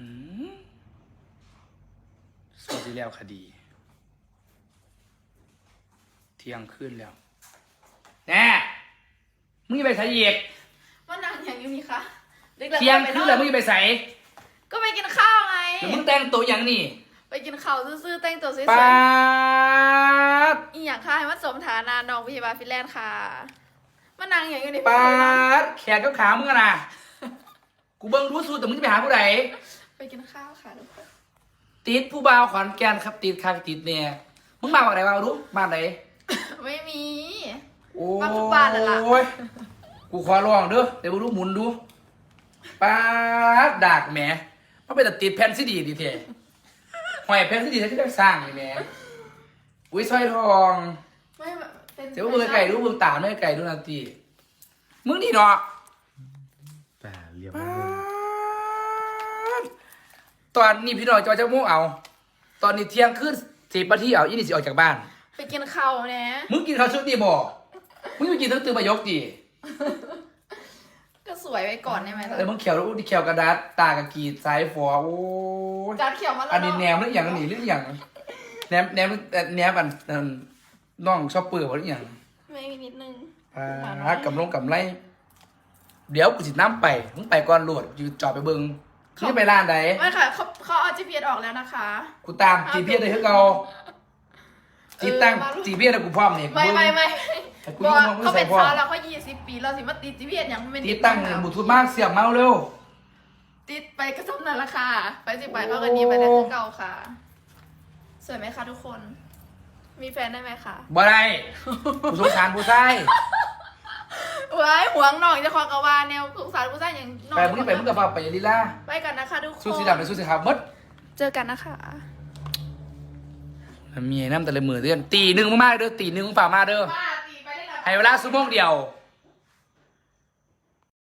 หืมสวัสดีแล้วคดี เที่ยงคืนแล้วแน่มึงจะไปใส่เหยียกว่านางอย่างนี้มีคะดึกเที่ยงคืนแล้วมึงจะไปใส่ก็ไปกินข้าวไงแล้วมึงแต่งตัวอย่างนี่ไปกินข้าวซื่อๆแต่งตัวสวยปาดๆอีอย่างค่ะให้มันสมฐานะน้องพยาบาลฟินแลนด์ค่ะมานางอย่างอยู่ในปาดแขกกับขามึงอะนะกูเบิ่งรู้สูตรแต่มึงจะไปหาผู้ใด ไปกินข้าวค่ะทุกคนติดผู้บ่าวขอนแก่นครับติดคางติดเนี่ยมึงมาบ้านไหนบ้างรู้บ้านไหนไม่มี โอ้บ้านทุกบ้านนั่นล่ะ ยกูขอลองเด้อเดี๋ยวมึงรู้หมุนดูปาดดากแหมมันเป็นแต่ติดแผ่นซีดีดีเทหอยแผ่นซีดีที่ได้สร้างนี่แหมอุ้ยสร้อยทอง ไม่เป็นเดี๋ยวมึงไก่รู้มึงตาไม่ไก่ดูนาทีมึงนี่เนาะ แต่เรียบปาร้อยด ตอนนี้พี่น้อยจะจะมุ่งเอา ตอนนี้เที่ยงคืนสิบนาทีเอาอีนี่สิออกจากบ้าน ไปกินข้าวเนี่ยมึงกินข้าวชุดดีบ่มึงอยู่กินทั้งตื่นมายกดีก็สวยไปก่อนได้ไหมล่ะแต่มึงเขียวแล้วอุ้ยเขียวกระดาษตากระกีดสายฝอโอ้ยจานเขียวมาแล้วอันนี้เนาะแหนมหรืออย่างอันนี้หรืออย่างแหนมแหนมเอ่อแหนมอันอันน้องชอบเปลือกหรืออย่างไม่มีนิดนึงอ่ากับลงกับไร เดี๋ยวกูสิน้ำไปมึงไปก่อนโหลดอยู่จอดไปเบิง มึงจะไปร้านใดไม่ค่ะเขาเขาเอา GPS ออกแล้วนะคะ กูตามจีเพียเลยคือเก่าจีตั้งเออมาลูกจีเพียแล้วกูพร้อมนี่ไม่ไม่ไม่แต่กูบอกยังมองไม่เขาใส่เป็นพร้อมสาวเราเขายี่สิบปีเราสิมาติด GPS อย่างมันเป็นจีตั้งบุตรมากเสียบเมาเร็วติดไปก็สำนันละค่ะ ไปสิไปเขากันนี้ไปได้คือเก่าค่ะ สวยไหมคะทุกคน มีแฟนได้ไหมคะบ่ได้กูสงสารผู้ชาย ไว้หวงหน่องจะคอกระวาแนวสงสารผู้ชายอย่างน้องไปมึงนี่ไปมึงกับพ่อไปยาลีลาไปกันนะคะทุกคนสู้สีดำไปสู้สีขาวหมดเจอกันนะคะมีไอ้น้ำแต่ละมือเดือนตีหนึ่งมากๆเด้อตีหนึ่งฝ่ามาเด้อมาตีไปได้ให้เวลาชั่วโมงเดียวไ